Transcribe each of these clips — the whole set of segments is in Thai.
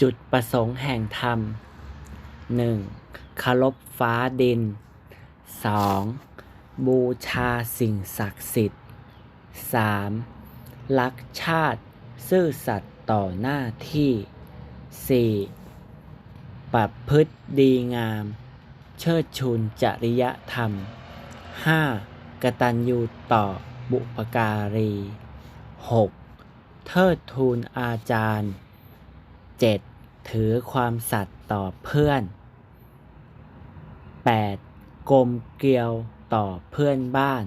จุดประสงค์แห่งธรรม 1. คารพฟ้าดิน 2. บูชาสิ่งศักดิ์สิทธิ์ 3. รักชาติซื่อสัตย์ต่อหน้าที่ 4. ประพฤติดีงาม เชิดชูนจริยธรรม 5. กตัญญูต่อบุปการี 6. เทิดทูนอาจารย์ 7. ถือความสัตย์ต่อเพื่อน 8. กลมเกลียวต่อเพื่อนบ้าน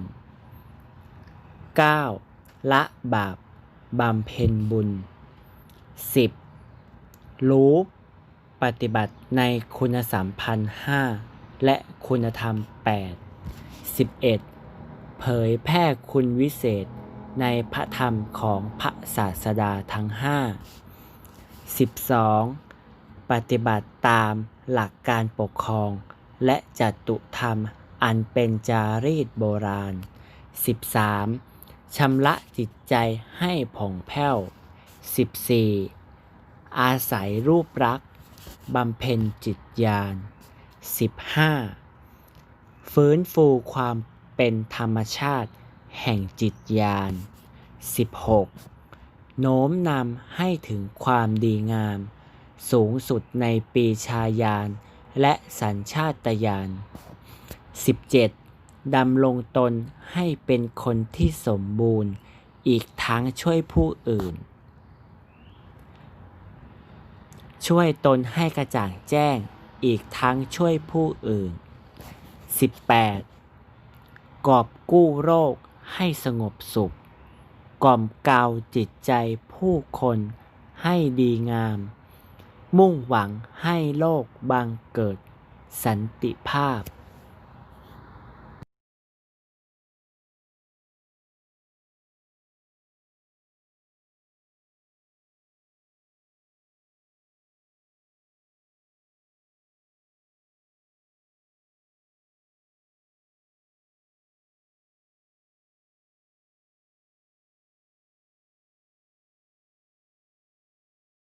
9. ละบาปบำเพ็ญบุญ 10. รู้ปฏิบัติในคุณสัมพันธ์ 5 และคุณธรรม 8 11. เผยแพร่คุณวิเศษในพระธรรมของพระศาสดาทั้ง 5 12. ปฏิบัติตามหลักการปกครอง และจัตุธรรมอันเป็นจารีตโบราณ 13. ชำระจิตใจให้ผ่องแผ้ว 14. อาศัยรูปรักษ์บำเพ็ญจิตญาณ 15. ฟื้นฟูความเป็นธรรมชาติแห่งจิตญาณ 16. โน้มนำให้ถึงความดีงาม สูงสุดในปีชายานและสัญชาตญาณ 17. ดำรงตนให้เป็นคนที่สมบูรณ์ อีกทั้งช่วยผู้อื่น ช่วยตนให้กระจ่างแจ้ง อีกทั้งช่วยผู้อื่น 18. กอบกู้โรคให้สงบสุข กล่อมเกลาจิตใจผู้คนให้ดีงาม มุ่งหวังให้โลกบังเกิดสันติภาพ